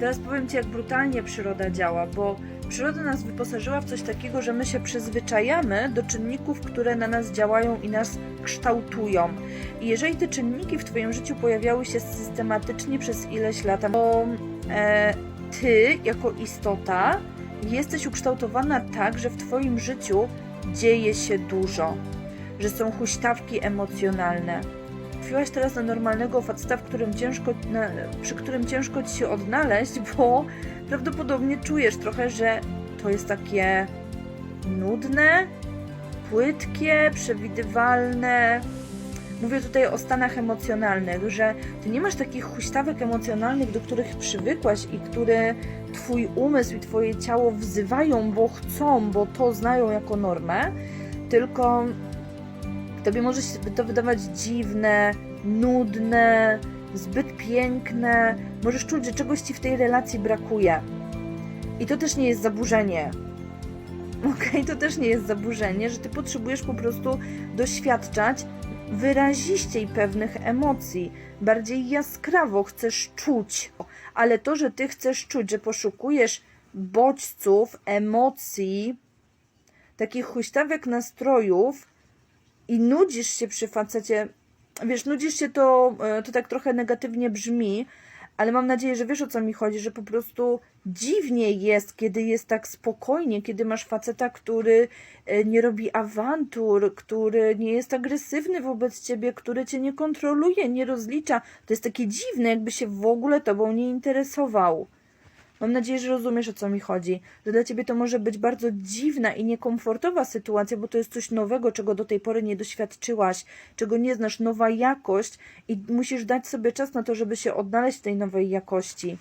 Teraz powiem Ci, jak brutalnie przyroda działa, bo przyroda nas wyposażyła w coś takiego, że my się przyzwyczajamy do czynników, które na nas działają i nas kształtują. I jeżeli te czynniki w Twoim życiu pojawiały się systematycznie przez ileś lat, to e, Ty, jako istota, jesteś ukształtowana tak, że w Twoim życiu dzieje się dużo, że są huśtawki emocjonalne. Trafiłaś teraz na normalnego faceta, w którym ciężko, na, przy którym ciężko ci się odnaleźć, bo prawdopodobnie czujesz trochę, że to jest takie nudne, płytkie, przewidywalne. Mówię tutaj o stanach emocjonalnych, że ty nie masz takich huśtawek emocjonalnych, do których przywykłaś i które twój umysł i twoje ciało wzywają, bo chcą, bo to znają jako normę, tylko tobie może się to wydawać dziwne, nudne, zbyt piękne. Możesz czuć, że czegoś ci w tej relacji brakuje. I to też nie jest zaburzenie. Okej, to też nie jest zaburzenie, że ty potrzebujesz po prostu doświadczać wyraziściej pewnych emocji, bardziej jaskrawo chcesz czuć. Ale to, że ty chcesz czuć, że poszukujesz bodźców, emocji, takich huśtawek nastrojów i nudzisz się przy facecie, wiesz, nudzisz się to, e, to tak trochę negatywnie brzmi, ale mam nadzieję, że wiesz o co mi chodzi, że po prostu dziwnie jest, kiedy jest tak spokojnie, kiedy masz faceta, który e, nie robi awantur, który nie jest agresywny wobec ciebie, który cię nie kontroluje, nie rozlicza. To jest takie dziwne, jakby się w ogóle tobą nie interesował. Mam nadzieję, że rozumiesz o co mi chodzi. Że dla ciebie to może być bardzo dziwna i niekomfortowa sytuacja, bo to jest coś nowego, czego do tej pory nie doświadczyłaś, czego nie znasz, nowa jakość i musisz dać sobie czas na to, żeby się odnaleźć w tej nowej jakości.